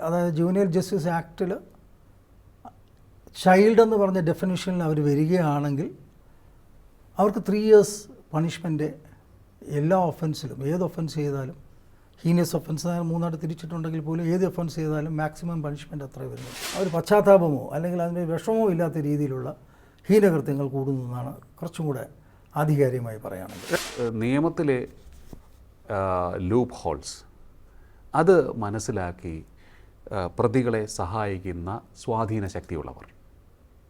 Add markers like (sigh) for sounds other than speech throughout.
അതായത് junior justice ആക്ടിൽ child എന്ന് പറഞ്ഞ ഡെഫിനിഷനിൽ അവർ വരികയാണെങ്കിൽ അവർക്ക് ത്രീ ഇയേഴ്സ് പണിഷ്മെന്റ് എല്ലാ ഒഫൻസിലും ഏത് ഒഫൻസ് ചെയ്താലും ഹീനിയസ് ഒഫൻസ് മൂന്നായിട്ട് തിരിച്ചിട്ടുണ്ടെങ്കിൽ പോലും ഏത് ഒഫൻസ് ചെയ്താലും മാക്സിമം പണിഷ്മെന്റ് അത്രേ വരുന്നു അവർ പശ്ചാത്താപമോ അല്ലെങ്കിൽ അതിന്റെ വിഷമോ ഇല്ലാത്ത രീതിയിലുള്ള ഹീനകൃത്യങ്ങൾ കൂടുന്നതാണ് കുറച്ചും കൂടെ ആധികാരികമായി പറയുകയാണെങ്കിൽ. നിയമത്തിലെ ലൂപ്പ് ഹോൾസ് അത് മനസ്സിലാക്കി പ്രതികളെ സഹായിക്കുന്ന സ്വാധീന ശക്തിയുള്ളവർ.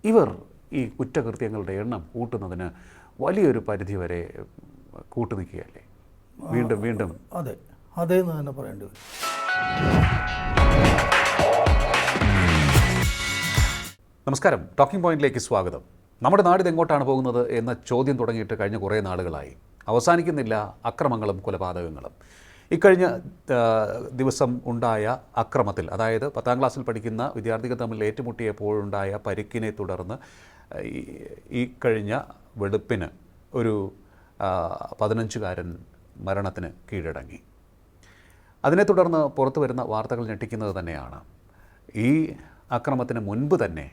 ഇവർ ഈ കുറ്റകൃത്യങ്ങളുടെ എണ്ണം കൂട്ടുന്നതിന് വലിയൊരു പരിധി പരിധിവരെ കൂട്ടുനിൽക്കുകയല്ലേ? വീണ്ടും വീണ്ടും അതെ. അതേന്ന് തന്നെ പറയേണ്ടി വരും. നമസ്കാരം. ടോക്കിംഗ് പോയിന്റിലേക്ക് സ്വാഗതം. നമ്മുടെ നാട് ഇതെങ്ങോട്ടാണ് പോകുന്നത് എന്ന ചോദ്യം തുടങ്ങിയിട്ട് കഴിഞ്ഞ കുറേ നാളുകളായി. അവസാനിക്കുന്നില്ല അക്രമങ്ങളും കൊലപാതകങ്ങളും. ഇക്കഴിഞ്ഞ ദിവസം ഉണ്ടായ അക്രമത്തിൽ അതായത് പത്താം ക്ലാസ്സിൽ പഠിക്കുന്ന വിദ്യാർത്ഥികൾ തമ്മിൽ ഏറ്റുമുട്ടിയപ്പോഴുണ്ടായ പരിക്കിനെ തുടർന്ന് ഈ കഴിഞ്ഞ വെളുപ്പിന് ഒരു പതിനഞ്ചുകാരൻ മരണത്തിന് കീഴടങ്ങി. അതിനെ തുടർന്ന് പുറത്തു വരുന്ന വാർത്തകൾ ഞെട്ടിക്കുന്നത് തന്നെയാണ്. ഈ അക്രമത്തിന് മുൻപ് തന്നെ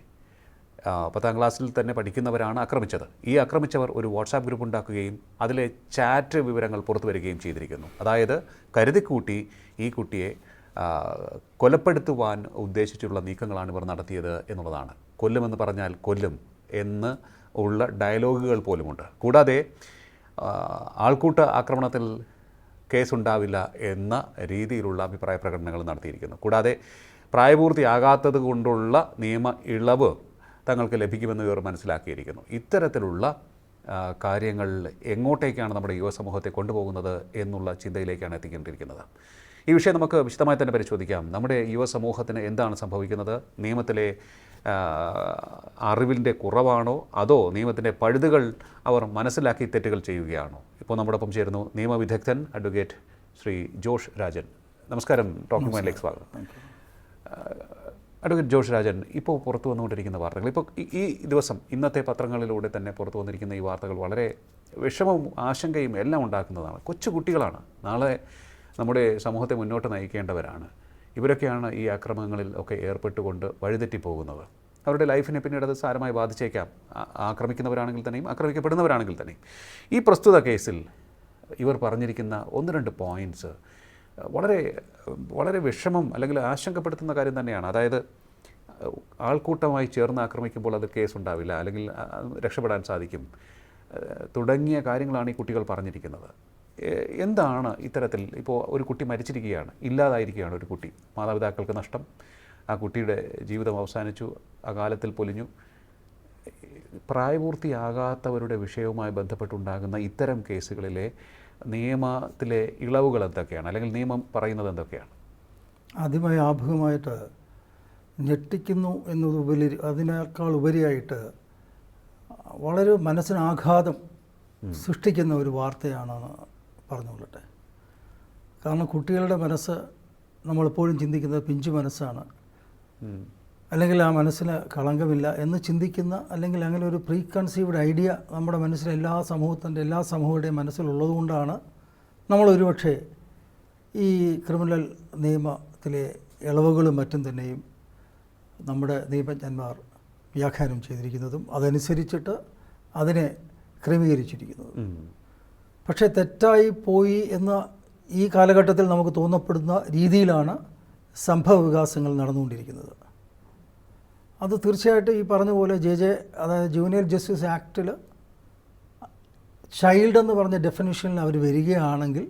പത്താം ക്ലാസ്സിൽ തന്നെ പഠിക്കുന്നവരാണ് ആക്രമിച്ചത്. ഈ ആക്രമിച്ചവർ ഒരു വാട്സാപ്പ് ഗ്രൂപ്പ് ഉണ്ടാക്കുകയും അതിലെ ചാറ്റ് വിവരങ്ങൾ പുറത്തു വരികയും ചെയ്തിരിക്കുന്നു. അതായത് കരുതിക്കൂട്ടി ഈ കുട്ടിയെ കൊലപ്പെടുത്തുവാൻ ഉദ്ദേശിച്ചുള്ള നീക്കങ്ങളാണ് ഇവർ നടത്തിയത് എന്നുള്ളതാണ്. കൊല്ലുമെന്ന് പറഞ്ഞാൽ കൊല്ലും എന്ന് ഉള്ള ഡയലോഗുകൾ പോലുമുണ്ട്. കൂടാതെ ആൾക്കൂട്ട ആക്രമണത്തിൽ കേസുണ്ടാവില്ല എന്ന രീതിയിലുള്ള അഭിപ്രായ പ്രകടനങ്ങൾ നടത്തിയിരിക്കുന്നു. കൂടാതെ പ്രായപൂർത്തിയാകാത്തത് കൊണ്ടുള്ള നിയമ ഇളവ് തങ്ങൾക്ക് ലഭിക്കുമെന്ന് ഇവർ മനസ്സിലാക്കിയിരിക്കുന്നു. ഇത്തരത്തിലുള്ള കാര്യങ്ങൾ എങ്ങോട്ടേക്കാണ് നമ്മുടെ യുവ സമൂഹത്തെ കൊണ്ടുപോകുന്നത് എന്നുള്ള ചിന്തയിലേക്കാണ് എത്തിക്കൊണ്ടിരിക്കുന്നത്. ഈ വിഷയം നമുക്ക് വിശദമായി തന്നെ പരിശോധിക്കാം. നമ്മുടെ യുവ സമൂഹത്തിന് എന്താണ് സംഭവിക്കുന്നത്? നിയമത്തിലെ അറിവിന്റെ കുറവാണോ? അതോ നിയമത്തിന്റെ പഴുതുകൾ അവർ മനസ്സിലാക്കി തെറ്റുകൾ ചെയ്യുകയാണോ? ഇപ്പോൾ നമ്മോടൊപ്പം ചേരുന്നു നിയമവിദഗ്ധൻ അഡ്വക്കേറ്റ് ശ്രീ ജോഷ് രാജൻ. നമസ്കാരം. ടോക്കിംഗ് മൈലേക്ക് സ്വാഗതം. അഡ്വക്കേറ്റ് ജോഷ് രാജൻ ഇപ്പോൾ പുറത്തു വന്നുകൊണ്ടിരിക്കുന്ന വാർത്തകൾ. ഇപ്പോൾ ഈ- ദിവസം ഇന്നത്തെ പത്രങ്ങളിലൂടെ തന്നെ പുറത്തു വന്നിരിക്കുന്ന ഈ വാർത്തകൾ വളരെ വിഷമവും ആശങ്കയും എല്ലാം ഉണ്ടാക്കുന്നതാണ്. കൊച്ചു കുട്ടികളാണ്. നാളെ നമ്മുടെ സമൂഹത്തെ മുന്നോട്ട് നയിക്കേണ്ടവരാണ്. ഇവരൊക്കെയാണ് ഈ ആക്രമണങ്ങളിൽ ഒക്കെ ഏർപ്പെട്ടുകൊണ്ട് വഴിതെറ്റി പോകുന്നത് അവരുടെ ലൈഫിനെ പിന്നീട് അത് സാരമായി ബാധിച്ചേക്കാം. ആക്രമിക്കുന്നവരാണെങ്കിൽ തന്നെയും ആക്രമിക്കപ്പെടുന്നവരാണെങ്കിൽ തന്നെയും. ഈ പ്രസ്തുത കേസിൽ ഇവർ പറഞ്ഞിരിക്കുന്ന ഒന്ന് രണ്ട് പോയിന്റ്സ് വളരെ വളരെ വിഷമം അല്ലെങ്കിൽ ആശങ്കപ്പെടുത്തുന്ന കാര്യം തന്നെയാണ്. അതായത് ആൾക്കൂട്ടമായി ചേർന്ന് ആക്രമിക്കുമ്പോൾ അത് കേസ് ഉണ്ടാവില്ല അല്ലെങ്കിൽ രക്ഷപ്പെടാൻ സാധിക്കും. തുടങ്ങിയ കാര്യങ്ങളാണ് ഈ കുട്ടികൾ പറഞ്ഞിരിക്കുന്നത്. എന്താണ് ഇത്തരത്തിൽ ഇപ്പോൾ ഒരു കുട്ടി മരിച്ചിരിക്കുകയാണ് ഇല്ലാതായിരിക്കുകയാണ് ഒരു കുട്ടി. മാതാപിതാക്കൾക്ക് നഷ്ടം. ആ കുട്ടിയുടെ ജീവിതം അവസാനിച്ചു അകാലത്തിൽ പൊലിഞ്ഞു. പ്രായപൂർത്തിയാകാത്തവരുടെ വിഷയവുമായി ബന്ധപ്പെട്ടുണ്ടാകുന്ന ഇത്തരം കേസുകളിലെ നിയമത്തിലെ ഇളവുകൾ എന്തൊക്കെയാണ്? അല്ലെങ്കിൽ നിയമം പറയുന്നത് എന്തൊക്കെയാണ്? ആദ്യമായി ആഭുഖമായിട്ട് ഞെട്ടിക്കുന്നു എന്നതുപരി അതിനേക്കാൾ ഉപരിയായിട്ട് വളരെ മനസ്സിന് ആഘാതം സൃഷ്ടിക്കുന്ന ഒരു വാർത്തയാണെന്ന് പറഞ്ഞുകൊള്ളട്ടെ. കാരണം കുട്ടികളുടെ മനസ്സ് നമ്മളെപ്പോഴും ചിന്തിക്കുന്നത് പിഞ്ചു മനസ്സാണ്. അല്ലെങ്കിൽ ആ മനസ്സിന് കളങ്കമില്ല എന്ന് ചിന്തിക്കുന്ന അല്ലെങ്കിൽ അങ്ങനെ ഒരു പ്രീ കൺസീവ്ഡ് ഐഡിയ നമ്മുടെ മനസ്സിലെ എല്ലാ സമൂഹത്തിന്റെ എല്ലാ സമൂഹങ്ങളുടെയും മനസ്സിലുള്ളതുകൊണ്ടാണ് നമ്മൾ ഒരുപക്ഷെ ഈ ക്രിമിനൽ നിയമത്തിലെ ഇളവുകളും മറ്റും തന്നെയും നമ്മുടെ നിയമജ്ഞന്മാർ വ്യാഖ്യാനം ചെയ്തിരിക്കുന്നതും അതനുസരിച്ചിട്ട് അതിനെ ക്രമീകരിച്ചിരിക്കുന്നതും. പക്ഷേ തെറ്റായി പോയി എന്ന ഈ കാലഘട്ടത്തിൽ നമുക്ക് തോന്നപ്പെടുന്ന രീതിയിലാണ് സംഭവ വികാസങ്ങൾ നടന്നുകൊണ്ടിരിക്കുന്നത് അത് തീർച്ചയായിട്ടും ഈ പറഞ്ഞ പോലെ ജെ ജെ അതായത് ജൂനിയർ ജസ്റ്റിസ് ആക്ടിൽ ചൈൽഡ് എന്ന് പറഞ്ഞ ഡെഫിനിഷനിൽ അവർ വരികയാണെങ്കിൽ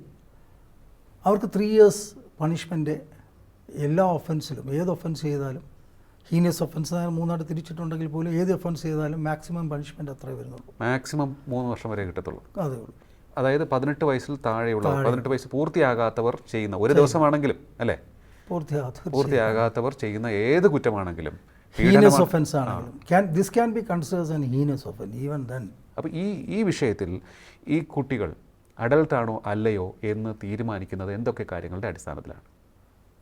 അവർക്ക് ത്രീ ഇയേഴ്സ് പണിഷ്മെന്റ് എല്ലാ ഒഫൻസിലും ഏത് ഒഫൻസ് ചെയ്താലും ഹീനിയസ് ഒഫൻസ് മൂന്നായിട്ട് തിരിച്ചിട്ടുണ്ടെങ്കിൽ പോലും ഏത് ഒഫൻസ് ചെയ്താലും മാക്സിമം പണിഷ്മെന്റ് അത്രേ വരുന്നുള്ളൂ. മാക്സിമം മൂന്ന് വർഷം വരെ കിട്ടത്തുള്ളൂ. അതേ ഉള്ളൂ. അതായത് പതിനെട്ട് വയസ്സിൽ താഴെയുള്ള പതിനെട്ട് വയസ്സ് പൂർത്തിയാകാത്തവർ ചെയ്യുന്ന ഒരു ദിവസമാണെങ്കിലും അല്ലേ? പൂർത്തിയാകാത്ത പൂർത്തിയാകാത്തവർ ചെയ്യുന്ന ഏത് കുറ്റമാണെങ്കിലും ഹീനസ് ഒഫൻസ് ആണെങ്കിലും. Can this can be considers an heinous offence even then അപ്പോൾ ഈ ഈ വിഷയത്തിൽ ഈ കുട്ടികൾ അഡൽട്ടാണോ അല്ലയോ എന്ന് തീരുമാനിക്കുന്നത് എന്തൊക്കെ കാര്യങ്ങളുടെ അടിസ്ഥാനത്തിലാണ്?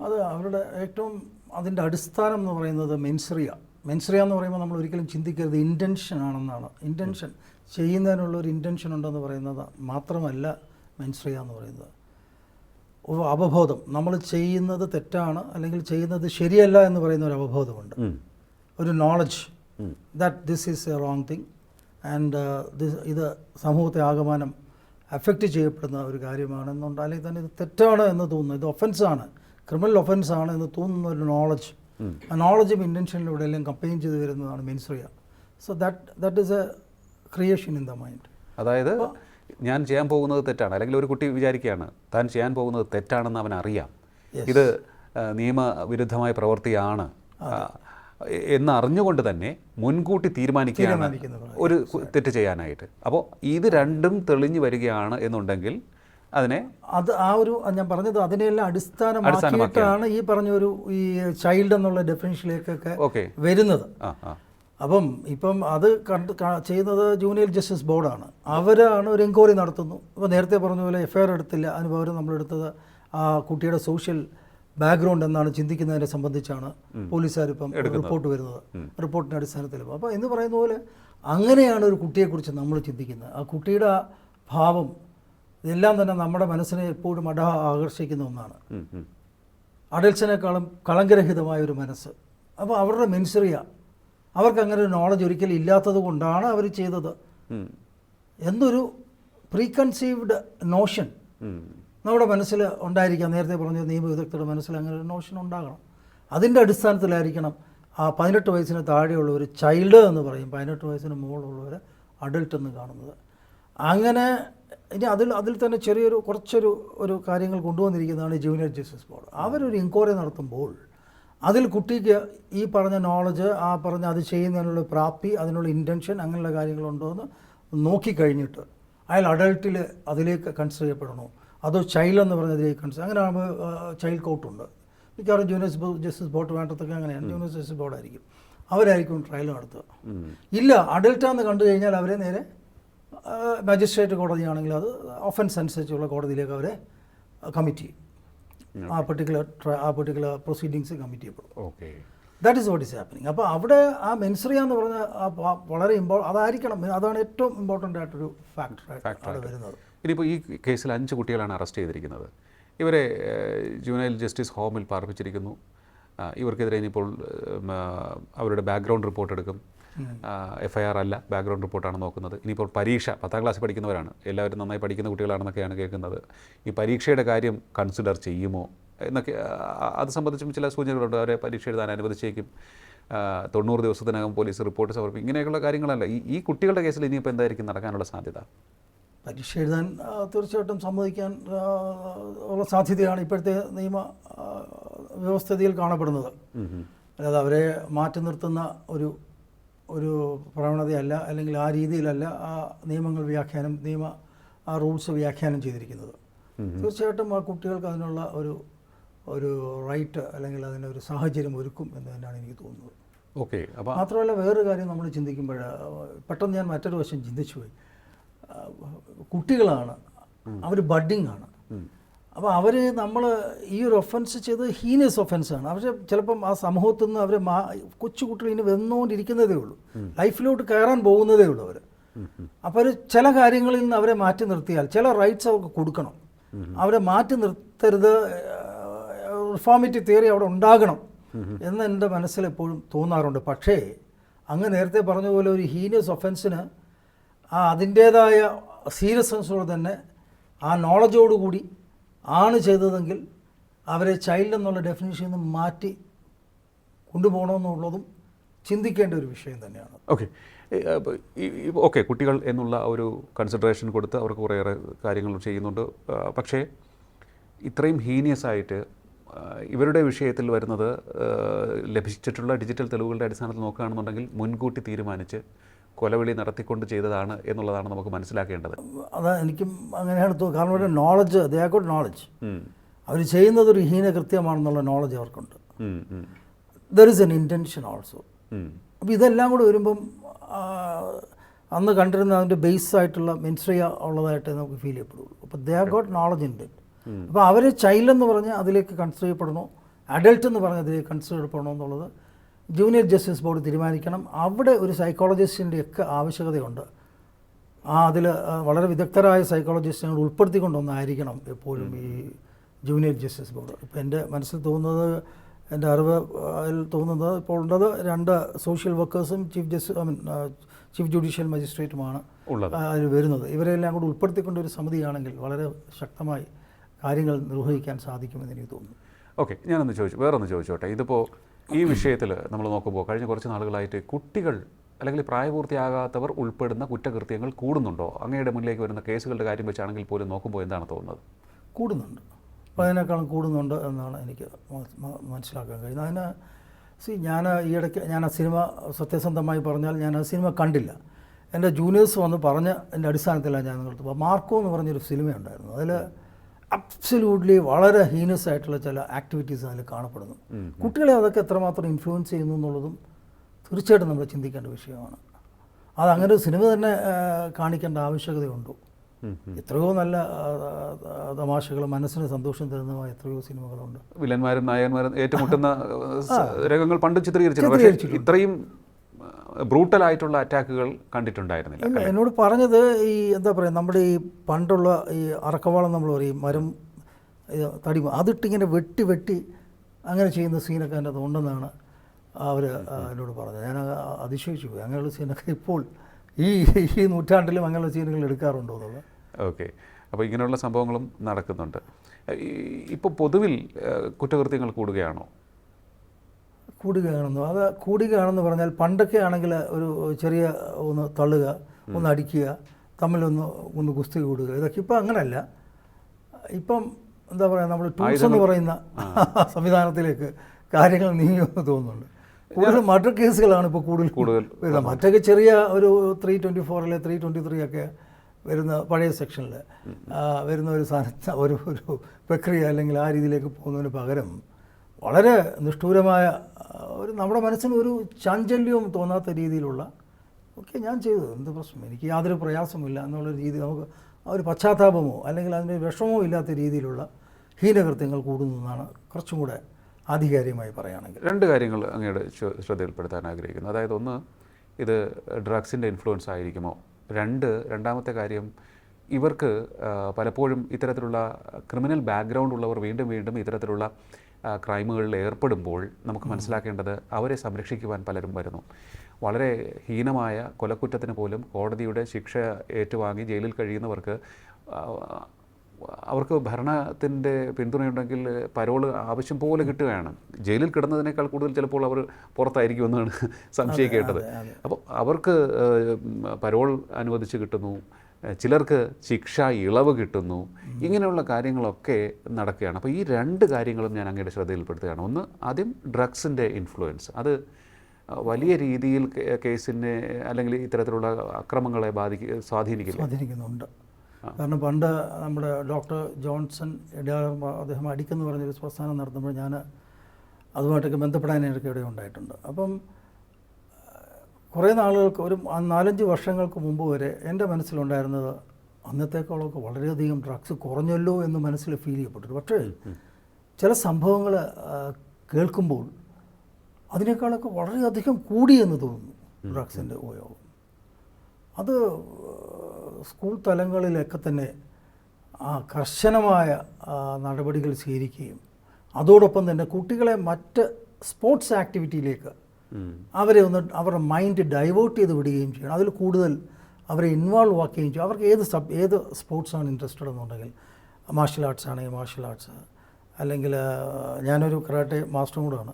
അത് അവരുടെ ഏറ്റവും അതിന്റെ അടിസ്ഥാനം എന്ന് പറയുന്നത് മെൻസ്രിയ മെൻസ്രിയ എന്ന് പറയുമ്പോൾ നമ്മൾ ഒരിക്കലും ചിന്തിക്കരുത്. ഇന്റൻഷൻ ആണെന്നാണ്. ഇന്റൻഷൻ ചെയ്യുന്നതിനുള്ള ഒരു ഇന്റൻഷൻ ഉണ്ടെന്ന് പറയുന്നത് മാത്രമല്ല മെൻസ്രിയ എന്ന് പറയുന്നത്. അവബോധം. നമ്മൾ ചെയ്യുന്നത് തെറ്റാണ് അല്ലെങ്കിൽ ചെയ്യുന്നത് ശരിയല്ല എന്ന് പറയുന്ന ഒരു അവബോധമുണ്ട്. ഒരു knowledge. That this is a wrong thing and ഇത് സമൂഹത്തെ ആകമാനം അഫക്റ്റ് ചെയ്യപ്പെടുന്ന ഒരു കാര്യമാണെന്നുണ്ട്. അല്ലെങ്കിൽ തന്നെ ഇത് തെറ്റാണ് എന്ന് തോന്നുന്നു. ഇത് ഒഫൻസാണ് ക്രിമിനൽ ഒഫൻസാണ് എന്ന് തോന്നുന്ന ഒരു നോളജ് ആ നോളജും ഇന്റൻഷനിലൂടെ എല്ലാം കമ്പയിൻ ചെയ്ത് വരുന്നതാണ് mens rea so that that is a creation in the mind അതായത് ഞാൻ ചെയ്യാൻ പോകുന്നത് തെറ്റാണ്. അല്ലെങ്കിൽ ഒരു കുട്ടി വിചാരിക്കുകയാണ് താൻ ചെയ്യാൻ പോകുന്നത് തെറ്റാണെന്ന് അവൻ അറിയാം ഇത് നിയമവിരുദ്ധമായ പ്രവൃത്തിയാണ്. എന്ന് അറിഞ്ഞുകൊണ്ട് തന്നെ മുൻകൂട്ടി തീരുമാനിക്കുകയാണ് ഒരു തെറ്റ് ചെയ്യാനായിട്ട്. അപ്പോൾ ഇത് രണ്ടും തെളിഞ്ഞു വരികയാണ് എന്നുണ്ടെങ്കിൽ അതിനെ അത് ആ ഒരു ഞാൻ പറഞ്ഞത് അതിനെല്ലാം അടിസ്ഥാനമാക്കിയിട്ടാണ് ഈ പറഞ്ഞ ഒരു ഈ ചൈൽഡ് എന്നുള്ള ഡെഫിനിഷനിലേക്കൊക്കെ ഓക്കെ. വരുന്നത്. അപ്പം ഇപ്പം അത് കണ്ട് ചെയ്യുന്നത് ജൂനിയർ ജസ്റ്റിസ് ബോർഡാണ് അവരാണ് ഒരു എൻക്വയറി നടത്തുന്നു. അപ്പോൾ നേരത്തെ പറഞ്ഞ പോലെ എഫ്ഐആർ എടുത്തില്ല. അതിന് പകരം നമ്മളെടുത്തത് ആ കുട്ടിയുടെ സോഷ്യൽ ബാക്ക്ഗ്രൗണ്ട് എന്നാണ് ചിന്തിക്കുന്നതിനെ സംബന്ധിച്ചാണ് പോലീസുകാർ ഇപ്പം റിപ്പോർട്ട് വരുന്നത്. റിപ്പോർട്ടിന്റെ അടിസ്ഥാനത്തിൽ. അപ്പോൾ എന്ന് പറയുന്ന പോലെ അങ്ങനെയാണ് ഒരു കുട്ടിയെക്കുറിച്ച് നമ്മൾ ചിന്തിക്കുന്നത്. ആ കുട്ടിയുടെ ഭാവം ഇതെല്ലാം തന്നെ നമ്മുടെ മനസ്സിനെ എപ്പോഴും അട ആകർഷിക്കുന്ന ഒന്നാണ്. അഡൽസിനേക്കാളും കളങ്കരഹിതമായ ഒരു മനസ്സ്. അപ്പോൾ അവരുടെ മെൻസറിയ അവർക്ക് അങ്ങനെ ഒരു നോളജ് ഒരിക്കലും ഇല്ലാത്തത് കൊണ്ടാണ് അവർ ചെയ്തത്. എന്നൊരു പ്രീകൺസീവ്ഡ് നോഷൻ. നമ്മുടെ മനസ്സിൽ ഉണ്ടായിരിക്കാം. നേരത്തെ പറഞ്ഞ നിയമവിദഗ്ധരുടെ മനസ്സിൽ അങ്ങനെ ഒരു നോഷൻ ഉണ്ടാകണം. അതിന്റെ അടിസ്ഥാനത്തിലായിരിക്കണം ആ പതിനെട്ട് വയസ്സിന് താഴെയുള്ളവർ ചൈൽഡ് എന്ന് പറയും. പതിനെട്ട് വയസ്സിന് മുകളിലുള്ളവർ അഡൾട്ട് എന്ന് കാണുന്നത്. അങ്ങനെ ഇനി അതിൽ അതിൽ തന്നെ ചെറിയൊരു കുറച്ചൊരു ഒരു കാര്യങ്ങൾ കൊണ്ടുവന്നിരിക്കുന്നതാണ് ജൂനിയർ ജസ്റ്റിസ് ബോർഡ് അവരൊരു എൻക്വയറി നടത്തുമ്പോൾ അതിൽ കുട്ടിക്ക് ഈ പറഞ്ഞ നോളജ് ആ പറഞ്ഞ അത് ചെയ്യുന്നതിനുള്ള പ്രാപ്തി അതിനുള്ള ഇന്റൻഷൻ അങ്ങനെയുള്ള കാര്യങ്ങളുണ്ടോ എന്ന് നോക്കിക്കഴിഞ്ഞിട്ട് അയാൾ അഡൾട്ടിൽ അതിലേക്ക് കൺസിഡർ ചെയ്യപ്പെടണോ? അതോ ചൈൽഡ് എന്ന് പറഞ്ഞതിലേക്ക് കൺസിഡർ അങ്ങനെ ചൈൽഡ് കോർട്ടുണ്ട്. മിക്കവാറും ജൂനിയർ ജസ്റ്റിസ് ബോർഡ് വേണ്ടത്തൊക്കെ അങ്ങനെയാണ്. ജൂനിയർ ജസ്റ്റിസ് ബോർഡായിരിക്കും. അവരായിരിക്കും ട്രയൽ നടത്തുക. ഇല്ല അഡൽട്ടാന്ന് കണ്ടു കഴിഞ്ഞാൽ അവരെ നേരെ മജിസ്ട്രേറ്റ് കോടതിയാണെങ്കിൽ അത് ഒഫൻസ് അനുസരിച്ചുള്ള കോടതിയിലേക്ക് അവരെ കമ്മിറ്റി ചെയ്യും. ആ പെർട്ടിക്കുലർ ആ പെർട്ടിക്കുലർ പ്രൊസീഡിങ്സ് കമ്മിറ്റ് ചെയ്യപ്പെടും. Okay. That is what is happening അപ്പോൾ അവിടെ ആ മെൻസറിയ എന്ന് പറഞ്ഞ വളരെ ഇമ്പോർട്ടൻ അതായിരിക്കണം. അതാണ് ഏറ്റവും ഇമ്പോർട്ടന്റ് ആയിട്ടൊരു ഫാക്ടർ അവിടെ വരുന്നത്. ഇനിയിപ്പോൾ ഈ കേസിൽ അഞ്ച് കുട്ടികളാണ് അറസ്റ്റ് ചെയ്തിരിക്കുന്നത്. ഇവരെ ജൂനൈൽ ജസ്റ്റിസ് ഹോമിൽ പാർപ്പിച്ചിരിക്കുന്നു. ഇവർക്കെതിരെ ഇനിയിപ്പോൾ അവരുടെ ബാക്ക്ഗ്രൗണ്ട് റിപ്പോർട്ട് എടുക്കും. എഫ് ഐ ആർ അല്ല ബാക്ക്ഗ്രൗണ്ട് റിപ്പോർട്ടാണ് നോക്കുന്നത്. ഇനിയിപ്പോൾ പരീക്ഷ പത്താം ക്ലാസ്സിൽ പഠിക്കുന്നവരാണ്. എല്ലാവരും നന്നായി പഠിക്കുന്ന കുട്ടികളാണെന്നൊക്കെയാണ് കേൾക്കുന്നത്. ഈ പരീക്ഷയുടെ കാര്യം കൺസിഡർ ചെയ്യുമോ? എന്നൊക്കെ അത് സംബന്ധിച്ചും ചില സൂചനകളുണ്ട്. അവരെ പരീക്ഷ എഴുതാൻ അനുവദിച്ചേക്കും. തൊണ്ണൂറ് ദിവസത്തിനകം പോലീസ് റിപ്പോർട്ട് സമർപ്പിക്കും. ഇങ്ങനെയൊക്കെയുള്ള കാര്യങ്ങളല്ല. ഈ ഈ കുട്ടികളുടെ കേസിൽ ഇനിയിപ്പോൾ എന്തായിരിക്കും നടക്കാനുള്ള സാധ്യത? പരീക്ഷ എഴുതാൻ തീർച്ചയായിട്ടും സമ്മതിക്കാൻ ഉള്ള സാധ്യതയാണ് ഇപ്പോഴത്തെ നിയമ വ്യവസ്ഥിതിയിൽ കാണപ്പെടുന്നത്. അല്ലാതെ അവരെ മാറ്റി നിർത്തുന്ന ഒരു ഒരു പ്രവണതയല്ല അല്ലെങ്കിൽ ആ രീതിയിലല്ല ആ നിയമങ്ങൾ വ്യാഖ്യാനം നിയമ ആ റൂൾസ് വ്യാഖ്യാനം ചെയ്തിരിക്കുന്നത്. തീർച്ചയായിട്ടും ആ കുട്ടികൾക്ക് അതിനുള്ള ഒരു ഒരു റൈറ്റ് അല്ലെങ്കിൽ അതിനൊരു സാഹചര്യം ഒരുക്കും എന്ന് തന്നെയാണ് എനിക്ക് തോന്നുന്നത്. ഓക്കെ മാത്രമല്ല വേറൊരു കാര്യം നമ്മൾ ചിന്തിക്കുമ്പോൾ പെട്ടെന്ന് ഞാൻ മറ്റൊരു വശം ചിന്തിച്ചു പോയി കുട്ടികളാണ്. അവർ ബഡ്ഡിങ് ആണ്. അപ്പോൾ അവർ നമ്മൾ ഈ ഒരു ഒഫൻസ് ചെയ്ത് ഹീനിയസ് ആണ്. അവർ ചിലപ്പം ആ സമൂഹത്തിൽ നിന്ന് അവർ മാ കൊച്ചു കുട്ടികൾ ഇനി വന്നുകൊണ്ടിരിക്കുന്നതേ ഉള്ളൂ. ലൈഫിലോട്ട് കയറാൻ പോകുന്നതേ ഉള്ളൂ അവർ അപ്പോൾ അവർ ചില കാര്യങ്ങളിൽ നിന്ന് അവരെ മാറ്റി നിർത്തിയാൽ ചില റൈറ്റ്സ് അവർക്ക് കൊടുക്കണം. അവരെ മാറ്റി നിർത്തരുത് റിഫോമേറ്റീവ് തിയറി അവിടെ ഉണ്ടാകണം എന്ന് എന്റെ മനസ്സിൽ എപ്പോഴും തോന്നാറുണ്ട്. പക്ഷേ അങ്ങ് നേരത്തെ പറഞ്ഞ പോലെ ഒരു ഹീനിയസ് ഒഫൻസിന് ആ അതിന്റേതായ സീരിയസ്നെസ്സോടെ തന്നെ ആ നോളജോടുകൂടി ആണ് ചെയ്തതെങ്കിൽ അവരെ ചൈൽഡ് എന്നുള്ള ഡെഫിനേഷനിൽ നിന്ന് മാറ്റി കൊണ്ടുപോകണമെന്നുള്ളതും ചിന്തിക്കേണ്ട ഒരു വിഷയം തന്നെയാണ്. ഓക്കെ ഓക്കെ കുട്ടികൾ എന്നുള്ള ഒരു കൺസിഡറേഷൻ കൊടുത്ത് അവർക്ക് കുറേയേറെ കാര്യങ്ങൾ ചെയ്യുന്നുണ്ട്. പക്ഷേ ഇത്രയും ഹീനിയസ് ആയിട്ട് ഇവരുടെ വിഷയത്തിൽ വരുന്നത് ലഭിച്ചിട്ടുള്ള ഡിജിറ്റൽ തെളിവുകളുടെ അടിസ്ഥാനത്തിൽ നോക്കുകയാണെന്നുണ്ടെങ്കിൽ മുൻകൂട്ടി തീരുമാനിച്ച് കൊലവിളി നടത്തിക്കൊണ്ട് ചെയ്തതാണ് എന്നുള്ളതാണ് നമുക്ക് മനസ്സിലാക്കേണ്ടത്. അത് എനിക്കും അങ്ങനെയാണ് കാരണം അവരുടെ നോളജ് ദേ ഗുഡ് നോളജ് അവർ ചെയ്യുന്നത് ഒരു ഹീന കൃത്യമാണെന്നുള്ള നോളജ് അവർക്കുണ്ട് there is an intention also അപ്പം അപ്പോൾ ഇതെല്ലാം കൂടെ വരുമ്പം അന്ന് കണ്ടിരുന്ന അതിന്റെ ബേസ് ആയിട്ടുള്ള മെൻസ്രിയ ഉള്ളതായിട്ട് നമുക്ക് ഫീൽ ചെയ്യപ്പെടുള്ളൂ. അപ്പോൾ they got knowledge in it അപ്പോൾ അവർ ചൈൽഡ് എന്ന് പറഞ്ഞ് അതിലേക്ക് കൺസിഡർ ചെയ്യപ്പെടണോ? അഡൽട്ട് എന്ന് പറഞ്ഞ് അതിലേക്ക് കൺസിഡർ ചെയ്യപ്പെടണോ എന്നുള്ളത് ജൂനിയർ ജസ്റ്റിസ് ബോർഡ് തീരുമാനിക്കണം. അവിടെ ഒരു സൈക്കോളജിസ്റ്റിന്റെ ഒക്കെ ആവശ്യകതയുണ്ട്. ആ അതിൽ വളരെ വിദഗ്ധരായ സൈക്കോളജിസ്റ്റിനെ ഉൾപ്പെടുത്തിക്കൊണ്ടൊന്നായിരിക്കണം എപ്പോഴും ഈ ജൂനിയർ ജസ്റ്റിസ് ബോർഡ്. ഇപ്പോൾ എന്റെ മനസ്സിൽ തോന്നുന്നത് എന്റെ അറിവ് അതിൽ തോന്നുന്നത് ഇപ്പോൾ ഉള്ളത് രണ്ട് social വർക്കേഴ്സും chief justice I mean chief judicial മജിസ്ട്രേറ്റുമാണ് അതിൽ വരുന്നത്. ഇവരെല്ലാം കൂടി ഉൾപ്പെടുത്തിക്കൊണ്ട് ഒരു സമിതിയാണെങ്കിൽ വളരെ ശക്തമായി കാര്യങ്ങൾ നിർവഹിക്കാൻ സാധിക്കുമെന്ന് എനിക്ക് തോന്നുന്നു. ഓക്കെ ഞാനൊന്ന് ചോദിച്ചു വേറൊന്ന് ചോദിച്ചോട്ടെ. ഇതിപ്പോൾ ഈ വിഷയത്തിൽ നമ്മൾ നോക്കുമ്പോൾ കഴിഞ്ഞ കുറച്ച് നാളുകളായിട്ട് കുട്ടികൾ അല്ലെങ്കിൽ പ്രായപൂർത്തിയാകാത്തവർ ഉൾപ്പെടുന്ന കുറ്റകൃത്യങ്ങൾ കൂടുന്നുണ്ടോ? അങ്ങയുടെ മുന്നിലേക്ക് വരുന്ന കേസുകളുടെ കാര്യം വെച്ചാണെങ്കിൽ പോലും നോക്കുമ്പോൾ എന്താണ് തോന്നുന്നത്? കൂടുന്നുണ്ട്. അപ്പോൾ അതിനേക്കാളും കൂടുന്നുണ്ട് എന്നാണ് എനിക്ക് മനസ്സിലാക്കാൻ കഴിയുന്നത്. അതിന് സി ഞാൻ ഈ ഇടയ്ക്ക് ഞാൻ ആ സിനിമ സത്യസന്ധമായി പറഞ്ഞാൽ ഞാൻ ആ സിനിമ കണ്ടില്ല. എന്റെ ജൂനിയേഴ്സ് വന്ന് പറഞ്ഞ എന്റെ അടിസ്ഥാനത്തിലാണ് ഞാൻ നിങ്ങൾക്ക് മാർക്കോ എന്ന് പറഞ്ഞൊരു സിനിമയുണ്ടായിരുന്നു. അതിൽ അബ്സല്യൂട്ട്ലി വളരെ ഹീനസ് ആയിട്ടുള്ള ചില ആക്ടിവിറ്റീസ് അതിൽ കാണപ്പെടുന്നു. കുട്ടികളെ അതൊക്കെ എത്രമാത്രം ഇൻഫ്ലുവൻസ് ചെയ്യുന്നു എന്നുള്ളതും തീർച്ചയായിട്ടും നമ്മൾ ചിന്തിക്കേണ്ട വിഷയമാണ്. അത് അങ്ങനെ ഒരു സിനിമ തന്നെ കാണിക്കേണ്ട ആവശ്യകതയുണ്ടോ. എത്രയോ നല്ല തമാശകളും മനസ്സിന് സന്തോഷം തരുന്നതുമായ എത്രയോ സിനിമകളുണ്ട്. വില്ലന്മാരും നായകന്മാരും ഏറ്റുമുട്ടുന്ന രംഗങ്ങൾ പണ്ട് ചിത്രീകരിച്ചിട്ടുണ്ട്. പക്ഷേ ഇത്രയും ബ്രൂട്ടലായിട്ടുള്ള അറ്റാക്കുകൾ കണ്ടിട്ടുണ്ടായിരുന്നില്ല എന്നോട് പറഞ്ഞത് ഈ എന്താ പറയുക നമ്മുടെ ഈ പണ്ടുള്ള ഈ അറക്കവാളം നമ്മൾ പറയും മരം തടി അതിട്ടിങ്ങനെ വെട്ടി വെട്ടി അങ്ങനെ ചെയ്യുന്ന സീനൊക്കെ അതിന്റെ ഉണ്ടെന്നാണ് അവർ എന്നോട് പറഞ്ഞത്. ഞാൻ അതിശയിച്ചു പോയി. അങ്ങനെയുള്ള സീനൊക്കെ ഇപ്പോൾ ഈ ഈ നൂറ്റാണ്ടിലും അങ്ങനെയുള്ള സീനുകൾ എടുക്കാറുണ്ടോ എന്നുള്ളത്? ഓക്കെ. അപ്പോൾ ഇങ്ങനെയുള്ള സംഭവങ്ങളും നടക്കുന്നുണ്ട്. ഇപ്പോൾ പൊതുവിൽ കുറ്റകൃത്യങ്ങൾ കൂടുകയാണോ? കൂടുകയാണെന്നോ? അത് കൂടുകയാണെന്ന് പറഞ്ഞാൽ പണ്ടൊക്കെ ആണെങ്കിൽ ഒരു ചെറിയ ഒന്ന് തള്ളുക ഒന്ന് അടിക്കുക തമ്മിലൊന്ന് ഒന്ന് ഗുസ്തി കൂടുക. ഇതൊക്കെ ഇപ്പം അങ്ങനെയല്ല ഇപ്പം എന്താ പറയുക നമ്മൾ ടൂൾസ് എന്ന് പറയുന്ന (laughs) സംവിധാനത്തിലേക്ക് കാര്യങ്ങൾ നീങ്ങുമെന്ന് തോന്നുന്നുണ്ട്. കൂടുതൽ മർഡർ കേസുകളാണ് ഇപ്പോൾ കൂടുതൽ കൂടുതൽ. വരുന്നത്. മറ്റൊക്കെ ചെറിയ ഒരു ത്രീ ട്വന്റി ഫോറിലെ ത്രീ ട്വന്റി ത്രീ ഒക്കെ വരുന്ന പഴയ സെക്ഷനിൽ വരുന്ന ഒരു സാധന ഒരു ഒരു പ്രക്രിയ അല്ലെങ്കിൽ ആ രീതിയിലേക്ക് പോകുന്നതിന് പകരം വളരെ നിഷ്ഠൂരമായ ഒരു നമ്മുടെ മനസ്സിന് ഒരു ചാഞ്ചല്യവും തോന്നാത്ത രീതിയിലുള്ള ഓക്കെ ഞാൻ ചെയ്തു എന്ത് പ്രശ്നം? എനിക്ക് യാതൊരു പ്രയാസമില്ല എന്നുള്ള രീതി നമുക്ക് ഒരു പശ്ചാത്താപമോ അല്ലെങ്കിൽ അതിന്റെ വിഷമോ ഇല്ലാത്ത രീതിയിലുള്ള ഹീനകൃത്യങ്ങൾ കൂടുന്നതാണ് കുറച്ചും കൂടെ ആധികാരികമായി പറയുകയാണെങ്കിൽ. രണ്ട് കാര്യങ്ങൾ അങ്ങയുടെ ശ്രദ്ധയിൽപ്പെടുത്താൻ ആഗ്രഹിക്കുന്നു. അതായത് ഒന്ന് ഇത് ഡ്രഗ്സിന്റെ ഇൻഫ്ലുവൻസ് ആയിരിക്കുമോ? രണ്ട് രണ്ടാമത്തെ കാര്യം ഇവർക്ക് പലപ്പോഴും ഇത്തരത്തിലുള്ള ക്രിമിനൽ ബാക്ക്ഗ്രൗണ്ട് ഉള്ളവർ വീണ്ടും വീണ്ടും ഇത്തരത്തിലുള്ള ക്രൈമുകളിൽ ഏർപ്പെടുമ്പോൾ നമുക്ക് മനസ്സിലാക്കേണ്ടത് അവരെ സംരക്ഷിക്കുവാൻ പലരും വരുന്നു. വളരെ ഹീനമായ കൊലക്കുറ്റത്തിന് പോലും കോടതിയുടെ ശിക്ഷ ഏറ്റുവാങ്ങി ജയിലിൽ കഴിയുന്നവർക്ക് അവർക്ക് ഭരണത്തിന്റെ പിന്തുണയുണ്ടെങ്കിൽ പരോൾ ആവശ്യം പോലെ കിട്ടുകയാണ്. ജയിലിൽ കിടന്നതിനേക്കാൾ കൂടുതൽ ചിലപ്പോൾ അവർ പുറത്തായിരിക്കുമെന്നാണ് സംശയിക്കേണ്ടത്. അപ്പോൾ അവർക്ക് പരോൾ അനുവദിച്ച് കിട്ടുന്നു. ചിലർക്ക് ശിക്ഷ ഇളവ് കിട്ടുന്നു. ഇങ്ങനെയുള്ള കാര്യങ്ങളൊക്കെ നടക്കുകയാണ്. അപ്പോൾ ഈ രണ്ട് കാര്യങ്ങളും ഞാൻ അങ്ങയുടെ ശ്രദ്ധയിൽപ്പെടുത്തുകയാണ്. ഒന്ന് ആദ്യം ഡ്രഗ്സിന്റെ ഇൻഫ്ലുവൻസ്. അത് വലിയ രീതിയിൽ കേസിനെ അല്ലെങ്കിൽ ഇത്തരത്തിലുള്ള അക്രമങ്ങളെ ബാധിക്കുക സ്വാധീനിക്കില്ല? സ്വാധീനിക്കുന്നുണ്ട്. കാരണം പണ്ട് നമ്മുടെ ഡോക്ടർ ജോൺസൺ അദ്ദേഹം അടിക്കെന്ന് പറഞ്ഞൊരു പ്രസ്ഥാനം നടത്തുമ്പോൾ ഞാൻ അതുമായിട്ടൊക്കെ ബന്ധപ്പെടാൻ എനിക്ക് ഇവിടെ ഉണ്ടായിട്ടുണ്ട്. അപ്പം കുറേ നാളുകൾക്ക് ഒരു നാലഞ്ച് വർഷങ്ങൾക്ക് മുമ്പ് വരെ എന്റെ മനസ്സിലുണ്ടായിരുന്നത് അന്നത്തേക്കാളൊക്കെ വളരെയധികം ഡ്രഗ്സ് കുറഞ്ഞല്ലോ എന്ന് മനസ്സിൽ ഫീൽ ചെയ്യപ്പെട്ടു പക്ഷേ ചില സംഭവങ്ങൾ കേൾക്കുമ്പോൾ അതിനേക്കാളൊക്കെ വളരെയധികം കൂടിയെന്ന് തോന്നുന്നു ഡ്രഗ്സിന്റെ ഉപയോഗം അത് സ്കൂൾ തലങ്ങളിലൊക്കെ തന്നെ ആ കർശനമായ നടപടികൾ സ്വീകരിക്കുകയും അതോടൊപ്പം തന്നെ കുട്ടികളെ മറ്റ് സ്പോർട്സ് ആക്ടിവിറ്റിയിലേക്ക്. അവരെ ഒന്ന് അവരുടെ മൈൻഡ് ഡൈവേർട്ട് ചെയ്ത് വിടുകയും ചെയ്യണം. അതിൽ കൂടുതൽ അവരെ ഇൻവോൾവ് ആക്കുകയും ചെയ്യും അവർക്ക് ഏത് സബ് ഏത് സ്പോർട്സാണ് ഇൻട്രസ്റ്റഡ് എന്നുണ്ടെങ്കിൽ മാർഷൽ ആർട്സ് ആണെങ്കിൽ മാർഷൽ ആർട്സ് അല്ലെങ്കിൽ ഞാനൊരു കരാട്ടെ മാസ്റ്ററും കൂടെയാണ്.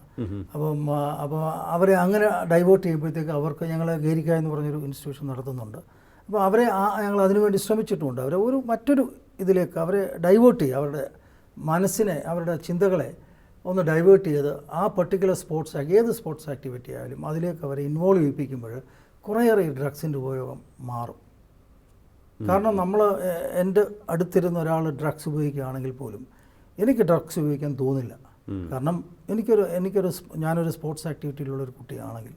അപ്പം അപ്പോൾ അവരെ അങ്ങനെ ഡൈവേർട്ട് ചെയ്യുമ്പോഴത്തേക്ക് അവർക്ക് ഞങ്ങൾ ഗേരിക്ക എന്ന് പറഞ്ഞൊരു ഇൻസ്റ്റിറ്റ്യൂഷൻ നടത്തുന്നുണ്ട്. അപ്പോൾ അവരെ ആ- ഞങ്ങൾ അതിനുവേണ്ടി ശ്രമിച്ചിട്ടുമുണ്ട് അവരെ ഒരു മറ്റൊരു ഇതിലേക്ക് അവരെ ഡൈവേർട്ട് ചെയ്യുക. അവരുടെ മനസ്സിനെ അവരുടെ ചിന്തകളെ ഒന്ന് ഡൈവേർട്ട് ചെയ്ത് ആ പർട്ടിക്കുലർ സ്പോർട്സ് ഏത് സ്പോർട്സ് ആക്ടിവിറ്റി ആയാലും അതിലേക്ക് അവരെ ഇൻവോൾവ് ചെയ്യിപ്പിക്കുമ്പോൾ കുറേയേറെ ഈ ഡ്രഗ്സിന്റെ ഉപയോഗം മാറും. കാരണം നമ്മൾ എന്റെ അടുത്തിരുന്ന ഒരാൾ ഡ്രഗ്സ് ഉപയോഗിക്കുകയാണെങ്കിൽ പോലും എനിക്ക് ഡ്രഗ്സ് ഉപയോഗിക്കാൻ തോന്നില്ല. കാരണം എനിക്കൊരു എനിക്കൊരു ഞാനൊരു സ്പോർട്സ് ആക്ടിവിറ്റിയിലുള്ള ഒരു കുട്ടിയാണെങ്കിൽ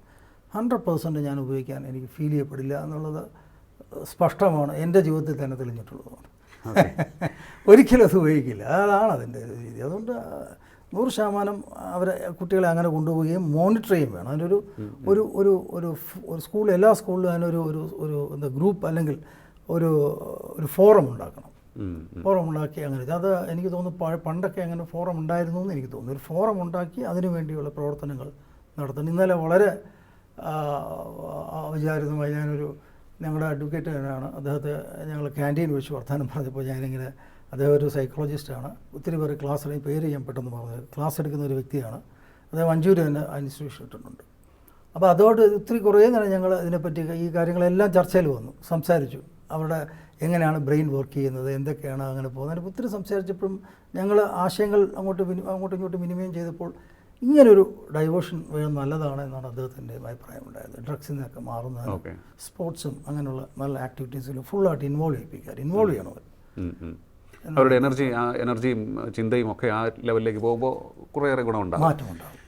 ഹൺഡ്രഡ് പേഴ്സന്റ് ഞാൻ ഉപയോഗിക്കാൻ എനിക്ക് ഫീൽ ചെയ്യപ്പെടില്ല എന്നുള്ളത് സ്പഷ്ടമാണ്. എന്റെ ജീവിതത്തിൽ തന്നെ തെളിഞ്ഞിട്ടുള്ളതാണ് (laughs) ഒരിക്കലും അത് ഉപയോഗിക്കില്ല. അതാണ് അതിന്റെ രീതി. അതുകൊണ്ട് നൂറ് ശതമാനം അവരെ കുട്ടികളെ അങ്ങനെ കൊണ്ടുപോവുകയും മോണിറ്റർ ചെയ്യുകയും വേണം. അതിനൊരു ഒരു ഒരു ഒരു ഒരു സ്കൂൾ എല്ലാ സ്കൂളിലും അതിനൊരു ഒരു ഒരു എന്താ ഗ്രൂപ്പ് അല്ലെങ്കിൽ ഒരു ഒരു ഫോറം ഉണ്ടാക്കണം. ഫോറം ഉണ്ടാക്കി അങ്ങനെ. അത് എനിക്ക് തോന്നുന്നു പണ്ടൊക്കെ അങ്ങനെ ഫോറം ഉണ്ടായിരുന്നു എന്ന് എനിക്ക് തോന്നുന്നു. ഒരു ഫോറം ഉണ്ടാക്കി അതിനു വേണ്ടിയുള്ള പ്രവർത്തനങ്ങൾ നടത്തണം. ഇന്നലെ വളരെ വിചാരിതമായി ഞാനൊരു ഞങ്ങളുടെ അഡ്വക്കേറ്റ് തന്നെയാണ്. അദ്ദേഹത്തെ ഞങ്ങൾ ക്യാന്റീൻ വെച്ച് വർത്തമാനം പറഞ്ഞപ്പോൾ ഞാനിങ്ങനെ അദ്ദേഹം ഒരു സൈക്കോളജിസ്റ്റാണ്. ഒത്തിരി പേര് ക്ലാസ് എടുക്കും പേര് ഞാൻ പെട്ടെന്ന് പറഞ്ഞത് ക്ലാസ് എടുക്കുന്ന ഒരു വ്യക്തിയാണ്. അദ്ദേഹം അഞ്ചൂര് തന്നെ ആ ഇൻസ്റ്റിറ്റ്യൂഷൻ ഇട്ടിട്ടുണ്ട്. അപ്പോൾ അതോട് ഒത്തിരി കുറേ നേരം ഞങ്ങൾ ഇതിനെപ്പറ്റി ഈ കാര്യങ്ങളെല്ലാം ചർച്ചയിൽ വന്നു. സംസാരിച്ചു. അവരുടെ എങ്ങനെയാണ് ബ്രെയിൻ വർക്ക് ചെയ്യുന്നത് എന്തൊക്കെയാണ് അങ്ങനെ പോകുന്നത്. അതിനെ ഒത്തിരി സംസാരിച്ചപ്പോഴും ഞങ്ങൾ ആശയങ്ങൾ അങ്ങോട്ട് അങ്ങോട്ടും ഇങ്ങോട്ടും വിനിമയം ചെയ്തപ്പോൾ ഇങ്ങനൊരു ഡൈവേർഷൻ വേണം നല്ലതാണ് എന്നാണ് അദ്ദേഹത്തിന്റെ അഭിപ്രായം ഉണ്ടായത് ഡ്രഗ്സിൽ നിന്നൊക്കെ മാറുന്നത് സ്പോർട്സും അങ്ങനെയുള്ള നല്ല ആക്ടിവിറ്റീസിലും ഫുള്ളായിട്ട് ഇൻവോൾവ് ചെയ്യിപ്പിക്കുക ഇൻവോൾവ് ചെയ്യണം. അവരുടെ എനർജി ആ എനർജിയും ചിന്തയും ഒക്കെ ആ ലെവലിലേക്ക് പോകുമ്പോൾ കുറേയേറെ ഗുണമുണ്ടാകും മാറ്റമുണ്ടാകും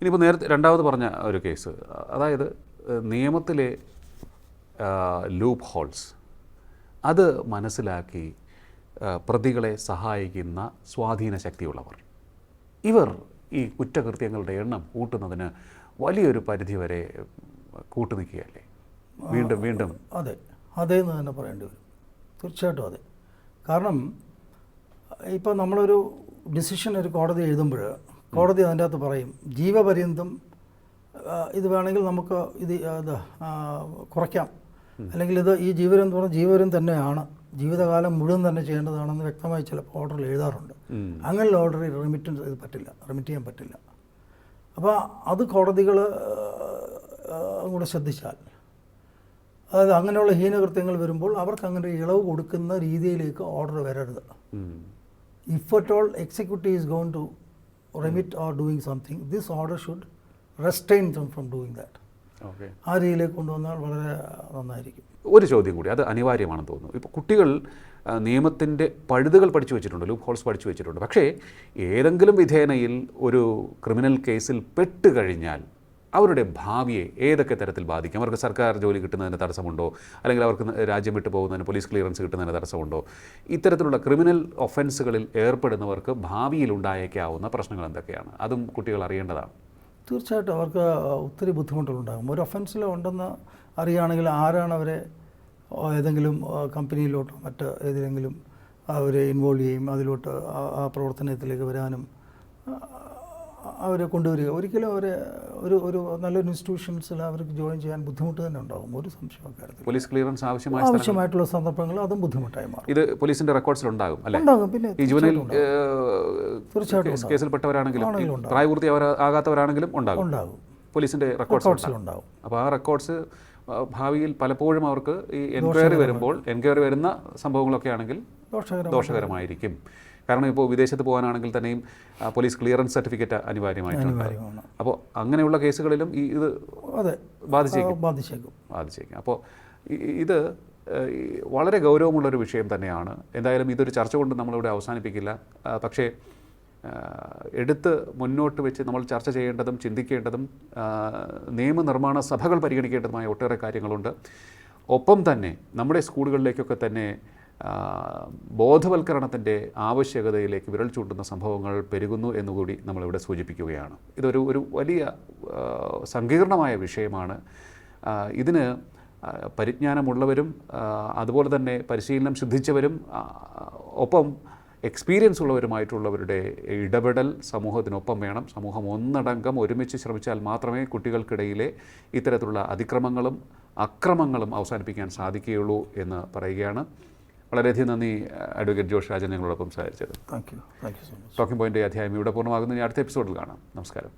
ഇനിയിപ്പോൾ നേരത്തെ രണ്ടാമത് പറഞ്ഞ ഒരു കേസ് അതായത് നിയമത്തിലെ ലൂപ്പ് ഹോൾസ് അത് മനസ്സിലാക്കി പ്രതികളെ സഹായിക്കുന്ന സ്വാധീന ശക്തിയുള്ളവർ. ഇവർ ഈ കുറ്റകൃത്യങ്ങളുടെ എണ്ണം കൂട്ടുന്നതിന് വലിയൊരു പരിധി പരിധിവരെ കൂട്ടുനിൽക്കുകയല്ലേ? വീണ്ടും വീണ്ടും. അതെ. അതേ എന്ന് തന്നെ പറയേണ്ടി വരും. തീർച്ചയായിട്ടും അതെ. കാരണം ഇപ്പോൾ നമ്മളൊരു ഡിസിഷൻ ഒരു കോടതി എഴുതുമ്പോൾ കോടതി അതിന്റെ അകത്ത് പറയും ജീവപര്യന്തം ഇത് വേണമെങ്കിൽ നമുക്ക് ഇത് ഇത് കുറയ്ക്കാം. അല്ലെങ്കിൽ ഇത് ഈ ജീവരം എന്ന് പറഞ്ഞാൽ ജീവരം തന്നെയാണ് ജീവിതകാലം മുഴുവൻ തന്നെ ചെയ്യേണ്ടതാണെന്ന് വ്യക്തമായി ചിലപ്പോൾ ഓർഡറിൽ എഴുതാറുണ്ട്. അങ്ങനെയുള്ള ഓർഡറിൽ റിമിറ്റൻസ് ഇത് പറ്റില്ല റിമിറ്റ് ചെയ്യാൻ പറ്റില്ല. അപ്പോൾ അത് കോടതികൾ കൂടെ ശ്രദ്ധിച്ചാൽ അതായത് അങ്ങനെയുള്ള ഹീനകൃത്യങ്ങൾ വരുമ്പോൾ അവർക്ക് അങ്ങനെ ഇളവ് കൊടുക്കുന്ന രീതിയിലേക്ക് ഓർഡർ വരരുത്. ഉം. at all executive is going to remit or doing something this order should restrain them from doing that ആ രീതിയിലേക്ക് കൊണ്ടുവന്നാൽ വളരെ നന്നായിരിക്കും. ഒരു ചോദ്യം കൂടി അത് അനിവാര്യമാണെന്ന് തോന്നുന്നു. ഇപ്പോൾ കുട്ടികൾ നിയമത്തിന്റെ പഴുതുകൾ പഠിച്ചു വെച്ചിട്ടുണ്ട് ലൂപ്പ് ഹോൾസ് പഠിച്ചു വെച്ചിട്ടുണ്ട്. പക്ഷേ ഏതെങ്കിലും വിധേനയിൽ ഒരു ക്രിമിനൽ കേസിൽ പെട്ട് കഴിഞ്ഞാൽ അവരുടെ ഭാവിയെ ഏതൊക്കെ തരത്തിൽ ബാധിക്കും? അവർക്ക് സർക്കാർ ജോലി കിട്ടുന്നതിന് തടസ്സമുണ്ടോ? അല്ലെങ്കിൽ അവർക്ക് രാജ്യം വിട്ടു പോകുന്നതിന് പോലീസ് ക്ലിയറൻസ് കിട്ടുന്നതിന് തടസ്സമുണ്ടോ? ഇത്തരത്തിലുള്ള ക്രിമിനൽ ഒഫൻസുകളിൽ ഏർപ്പെടുന്നവർക്ക് ഭാവിയിൽ ഉണ്ടായേക്കാവുന്ന പ്രശ്നങ്ങൾ എന്തൊക്കെയാണ്? അതും കുട്ടികൾ അറിയേണ്ടതാണ്. തീർച്ചയായിട്ടും അവർക്ക് ഒത്തിരി ബുദ്ധിമുട്ടുകളുണ്ടാകും. ഒരു ഒഫൻസിൽ ഉണ്ടെന്ന് അറിയുകയാണെങ്കിൽ ആരാണ് അവരെ ഏതെങ്കിലും കമ്പനിയിലോട്ടോ മറ്റ് ഏതിലെങ്കിലും അവരെ ഇൻവോൾവ് ചെയ്യും? അതിലോട്ട് ആ- പ്രവർത്തനത്തിലേക്ക് വരാനും അവരെ കൊണ്ടുവരിക. ഒരിക്കലും അവരെ ഒരു ഒരു നല്ലൊരു ഇൻസ്റ്റിറ്റ്യൂഷൻസിൽ അവർക്ക് ജോയിൻ ചെയ്യാൻ ബുദ്ധിമുട്ട് തന്നെ ഉണ്ടാകും ഒരു സംശയം കാര്യത്തിൽ പോലീസ് ക്ലിയറൻസ് ആവശ്യമായ ആവശ്യമായിട്ടുള്ള സന്ദർഭങ്ങൾ അതും ബുദ്ധിമുട്ടായി മാറും. ഇത് പോലീസിന്റെ റെക്കോർഡ്സിൽ ഉണ്ടാകും അല്ലേ? ഉണ്ടാകും. പിന്നെ ഈ ജുവനൈൽ തീർച്ചയായിട്ടും കേസിൽ കേസിൽപ്പെട്ടവരാണെങ്കിലും. പ്രായപൂർത്തി ആകാത്തവരാണെങ്കിലും ഉണ്ടാകും. ഉണ്ടാകും. പോലീസിന്റെ റെക്കോർഡ്സിൽ ഉണ്ടാകും. അപ്പോൾ ആ റെക്കോർഡ്സ് ഭാവിയിൽ പലപ്പോഴും അവർക്ക് ഈ എൻക്വയറി വരുമ്പോൾ എൻക്വയറി വരുന്ന സംഭവങ്ങളൊക്കെ ആണെങ്കിൽ ദോഷകരമായിരിക്കും. കാരണം ഇപ്പോൾ വിദേശത്ത് പോകാനാണെങ്കിൽ തന്നെയും പോലീസ് ക്ലിയറൻസ് സർട്ടിഫിക്കറ്റ് അനിവാര്യമായിട്ടുണ്ട്. അപ്പോൾ അങ്ങനെയുള്ള കേസുകളിലും ഈ ഇത് ബാധിച്ചേക്കും. ബാധിച്ചേക്കും. ബാധിച്ചേക്കും. അപ്പോൾ ഇത് വളരെ ഗൗരവമുള്ള വളരെ ഗൗരവമുള്ളൊരു വിഷയം തന്നെയാണ്. എന്തായാലും ഇതൊരു ചർച്ച കൊണ്ട് നമ്മളിവിടെ അവസാനിപ്പിക്കില്ല. പക്ഷേ എടുത്ത് മുന്നോട്ട് വെച്ച് നമ്മൾ ചർച്ച ചെയ്യേണ്ടതും ചിന്തിക്കേണ്ടതും നിയമനിർമ്മാണ സഭകൾ പരിഗണിക്കേണ്ടതുമായ ഒട്ടേറെ കാര്യങ്ങളുണ്ട്. ഒപ്പം തന്നെ നമ്മുടെ സ്കൂളുകളിലേക്കൊക്കെ തന്നെ ബോധവൽക്കരണത്തിന്റെ ആവശ്യകതയിലേക്ക് വിരൽ ചൂണ്ടുന്ന സംഭവങ്ങൾ പെരുകുന്നു എന്നുകൂടി നമ്മളിവിടെ സൂചിപ്പിക്കുകയാണ്. ഇതൊരു ഒരു വലിയ സങ്കീർണമായ വിഷയമാണ്. ഇതിന് പരിജ്ഞാനമുള്ളവരും അതുപോലെ തന്നെ പരിശീലനം ശുദ്ധിച്ചവരും ഒപ്പം എക്സ്പീരിയൻസ് ഉള്ളവരുമായിട്ടുള്ളവരുടെ ഇടപെടൽ സമൂഹത്തിനൊപ്പം വേണം. സമൂഹം ഒന്നടങ്കം ഒരുമിച്ച് ശ്രമിച്ചാൽ മാത്രമേ കുട്ടികൾക്കിടയിലെ ഇത്തരത്തിലുള്ള അതിക്രമങ്ങളും അക്രമങ്ങളും അവസാനിപ്പിക്കാൻ സാധിക്കുകയുള്ളൂ എന്ന് പറയുകയാണ്. വളരെയധികം നന്ദി അഡ്വക്കേറ്റ് ജോഷ് രാജൻ ഞങ്ങളോടൊപ്പം സഹകരിച്ചത് thank you thank you so much talking point അധ്യായം ഇവിടെ പൂർണമാകുന്ന. ഇനി അടുത്ത എപ്പിസോഡിൽ കാണാം. നമസ്കാരം.